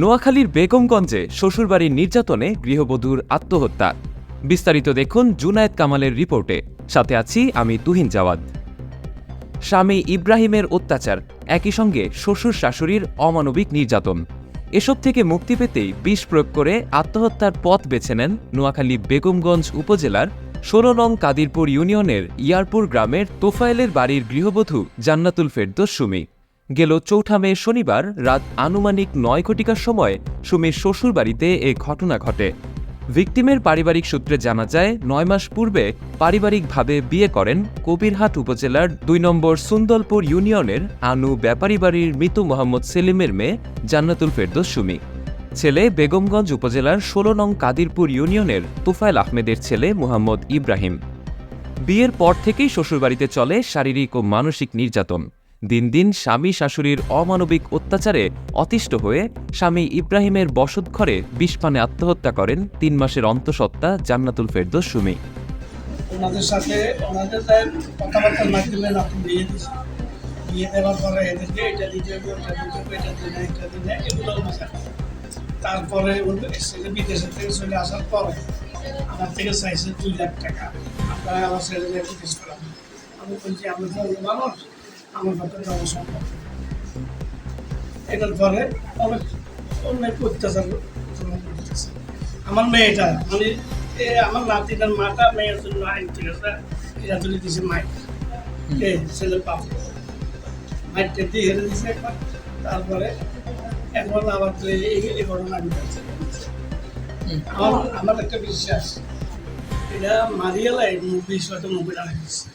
নোয়াখালীর বেগমগঞ্জে শ্বশুরবাড়ির নির্যাতনে গৃহবধূর আত্মহত্যা। বিস্তারিত দেখুন জুনায়েদ কামালের রিপোর্টে। সাথে আছি আমি তুহিন জাওয়াদ স্বামী ইব্রাহিমের অত্যাচার, একই সঙ্গে শ্বশুর শাশুড়ির অমানবিক নির্যাতন। এসব থেকে মুক্তি পেতেই বিষ প্রয়োগ করে আত্মহত্যার পথ বেছে নেন নোয়াখালী বেগমগঞ্জ উপজেলার ষোলো নং কাদিরপুর ইউনিয়নের ইয়ারপুর গ্রামের তোফায়েলের বাড়ির গৃহবধূ জান্নাতুল ফেরদোস সুমি। গেল চৌঠা মে শনিবার রাত আনুমানিক নয় ঘটিকার সময় সুমির শ্বশুরবাড়িতে এ ঘটনা ঘটে। ভিকটিমের পারিবারিক সূত্রে জানা যায়, নয় মাস পূর্বে পারিবারিকভাবে বিয়ে করেন কবিরহাট উপজেলার দুই নম্বর সুন্দলপুর ইউনিয়নের আনু ব্যাপারী বাড়ির মৃত মোহাম্মদ সেলিমের মেয়ে জান্নাতুল ফেরদোস সুমি। ছেলে বেগমগঞ্জ উপজেলার ষোলো নং কাদিরপুর ইউনিয়নের তুফাইল আহমেদের ছেলে মোহাম্মদ ইব্রাহিম। বিয়ের পর থেকেই শ্বশুরবাড়িতে চলে শারীরিক ও মানসিক নির্যাতন। দিন দিন স্বামী শাশুড়ির অমানবিক অত্যাচারে অতিষ্ঠ হয়ে স্বামী ইব্রাহিমের বসত ঘরে বিষপানে আত্মহত্যা করেন তিন মাসের অন্তঃসত্ত্বা জান্নাতুল ফেরদোস সুমি। ওনাদের সাথে ওনাদের নাতুন বিয়ে বিয়ে দেওয়ার পরে এদেরকে এটা দিতে হবে, ওটা দিতে হবে, এটা এটা এগুলো তারপরে ছেলে থেকে চলে আসার পরে আমার থেকে চাইছে দুই লাখ টাকা। আপনারা আমার ছেলেকে বিদেশ করান আমি বলছি আমি তো মানুষ আমার পক্ষে দেওয়া সম্ভব। এটার পরে অনেক অনেক অত্যাচার আমার মেয়েটা মানে আমার নাতিটার মাটা মেয়ের জন্য আইন ঠিক আছে এটা তুলে দিছে মাইক। এ ছেলের পাপ মাইকটা দিয়ে হেরে দিছে একবার। তারপরে এখন আবার তো এই ঘটনা ঘটেছে। আমার আমার একটা বিশ্বাস এটা মারিয়ালাই বিশ হয়তো দিচ্ছে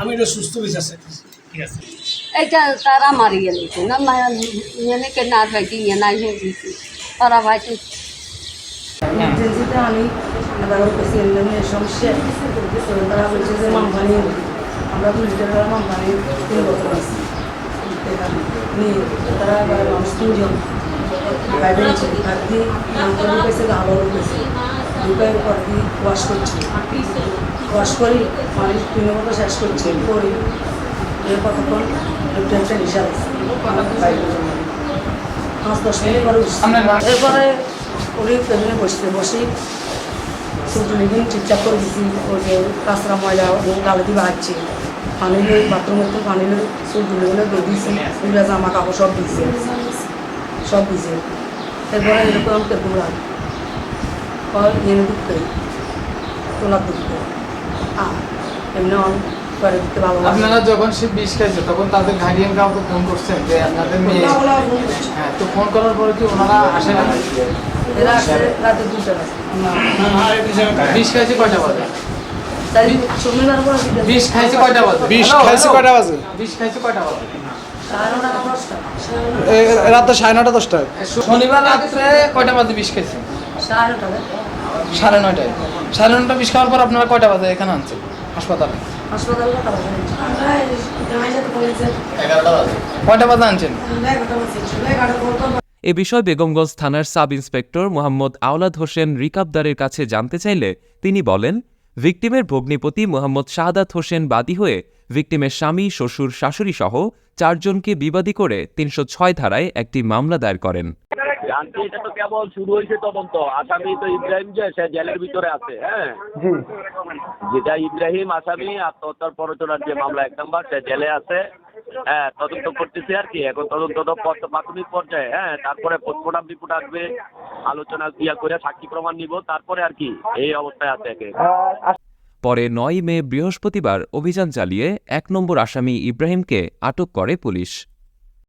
আমি এটা সুস্থ বিশ্বাস চাইতেছি। এটা তারা মারিয়ে দিচ্ছে না মেয়েকে না ভাইটি ইয়ে নাই হয়ে দিচ্ছে তারা ভাইটি আমি সমস্যা তারা বলছে যে আমরা পুলিশ বছর আছি নিয়ে তারা এবার মানুষ তিনজন করছি ওয়াশ করি মতো শেষ করছি করি এর কতক্ষণ টেনশন হিসাব। পাঁচ দশ মিনিট পরে এরপরে ওরে পেছনে বসতে বসে শুধু লিভিং ঠিকঠাক করে দিছি ওই যে কাঁচরা ময়লা গালে দিয়ে বাড়ছে পানি লই বাথরুমের তো পানি লই শুধু লেগুলো দিয়ে দিয়েছি দুটা জামা কাপড় সব দিয়েছে সব দিয়েছে। এরপরে এরকম কেরকম রাখ এনে ঢুকতে তোলার ঢুকতে আর এমনি করে দিতে ভালো আপনারা যখন সে বিষ খাইছে তখন তাদের গার্ডিয়ান কাউকে ফোন করছেন যে আপনাদের মেয়ে। হ্যাঁ তো ফোন করার পরে কি ওনারা আসে না? রাতে দুটা বিষ খাইছে কয়টা বাজে? বিষ খাইছে কয়টা বাজে? বিষ খাইছে কয়টা বাজে? বিষ খাইছে কয়টা বাজে? সাড়ে নটা রাত সাড়ে নটা দশটায়। শনিবার রাত্রে কয়টা বাজে বিষ খাইছে? সাড়ে নটা সাড়ে নয়টায়। সাড়ে নয়টা বিষ খাওয়ার পর আপনারা কয়টা বাজে এখানে আনছেন? হাসপাতালে। কয়টা বাজে আনছেন? এ বিষয়ে বেগমগঞ্জ থানার সাব ইন্সপেক্টর মোহাম্মদ আওলাদ হোসেন রিকাবদারের কাছে জানতে চাইলে তিনি বলেন ভিকটিমের ভগ্নিপতি মোহাম্মদ শাহাদাত হোসেন বাদী হয়ে ভিকটিমের স্বামী শ্বশুর শাশুড়ি সহ চারজনকে বিবাদী করে তিনশো ছয় ধারায় একটি মামলা দায়ের করেন। জানছি এটা তো কেবল শুরু হয়েছে তদন্ত। আসামি তো ইব্রাহিম যে সে জেলের ভিতরে আছে হ্যাঁ? যেটা ইব্রাহিম আসামি আত্মহত্যার প্ররোচনার যে মামলা এক নম্বর সে জেলে আছে। হ্যাঁ তদন্ত করতেছে আর কি। এখন তদন্ত তো প্রাথমিক পর্যায়ে হ্যাঁ? তারপরে পোস্টমর্টম রিপোর্ট আসবে আলোচনা ক্রিয়া করে সাক্ষী প্রমাণ নিব তারপরে আর কি এই অবস্থায় আছে একে। পরে নয় মে বৃহস্পতিবার অভিযান চালিয়ে এক নম্বর আসামি ইব্রাহিমকে আটক করে পুলিশ।